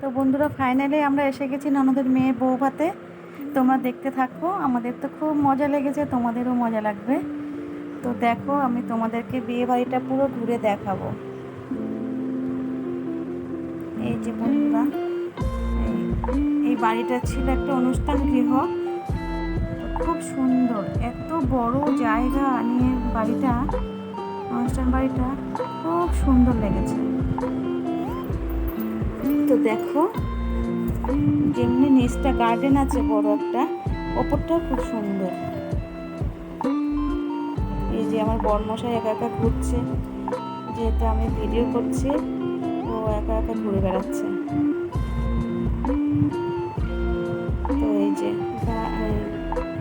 তো বন্ধুরা ফাইনালি আমরা এসে গেছি ননদের মেয়ে বউ ভাতে। তোমরা দেখতে থাকো, আমাদের তো খুব মজা লেগেছে, তোমাদেরও মজা লাগবে। তো দেখো, আমি তোমাদেরকে বিয়ে বাড়িটা পুরো ঘুরে দেখাবো। এই যে বন্ধুরা, এই- বাড়িটা ছিল একটা অনুষ্ঠান গৃহ। খুব সুন্দর, এত বড় জায়গা নিয়ে বাড়িটা, অনুষ্ঠান বাড়িটা, খুব সুন্দর লেগেছে। তো দেখো, যেমনি নিচটা গার্ডেন আছে বড় একটা, ওপরটাও খুব সুন্দর। এই যে আমার বরমশাই একা একা ঘুরছে, যেহেতু আমি ভিডিও করছি, ও একা একা ঘুরে বেড়াচ্ছে। তো এই যে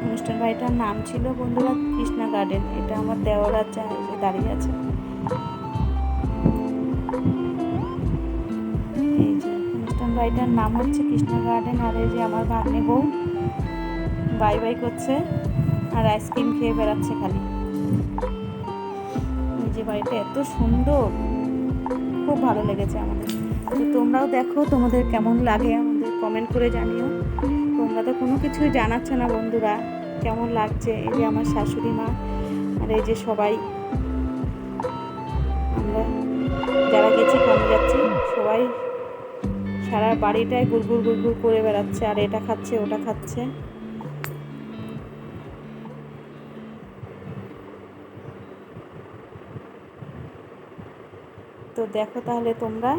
অনুষ্ঠান বাড়িটার নাম ছিল বন্ধুরা কৃষ্ণা গার্ডেন এটা আমার দেওয়ার দাঁড়িয়ে আছে। বাড়িটার নাম হচ্ছে কৃষ্ণা গার্ডেন। আর এই যে আমার ভাগ্নে বউ বাই বাই করছে আর আইসক্রিম খেয়ে বেড়াচ্ছে খালি। এই যে বাড়িটা এত সুন্দর, খুব ভালো লেগেছে আমাদের। তো তোমরাও দেখো তোমাদের কেমন লাগে আমাদের কমেন্ট করে জানিও। তোমরা তো কোনো কিছুই জানাচ্ছ না বন্ধুরা, কেমন লাগছে? এই যে আমার শাশুড়ি মা আর এই যে সবাই। আমরা যারা গেছি কমে যাচ্ছি, সবাই সারা বাড়িটায় গুড়গুড় গুড়গুড় করে বেড়াচ্ছে, আর এটা খাচ্ছে, ওটা খাচ্ছে। তো দেখো তাহলে তোমরা।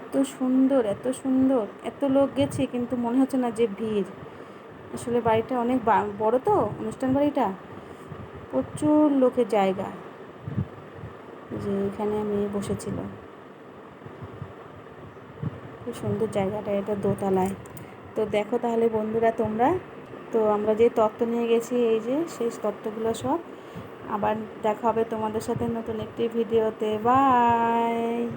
এত সুন্দর এত সুন্দর, এত লোক গেছে, কিন্তু মনে হচ্ছে না যে ভিড়। আসলে বাড়িটা অনেক বড় তো, অনুষ্ঠান বাড়িটা? প্রচুর লোকের জায়গা যে এখানে আমি বসেছিল খুব সুন্দর জায়গাটা এটা দোতলায়। তো দেখো তাহলে বন্ধুরা তোমরা। তো আমরা যে তত্ত্ব নিয়ে গেছি, এই যে সেই তত্ত্বগুলো সব। আবার দেখা হবে তোমাদের সাথে নতুন একটি ভিডিওতে। বাই!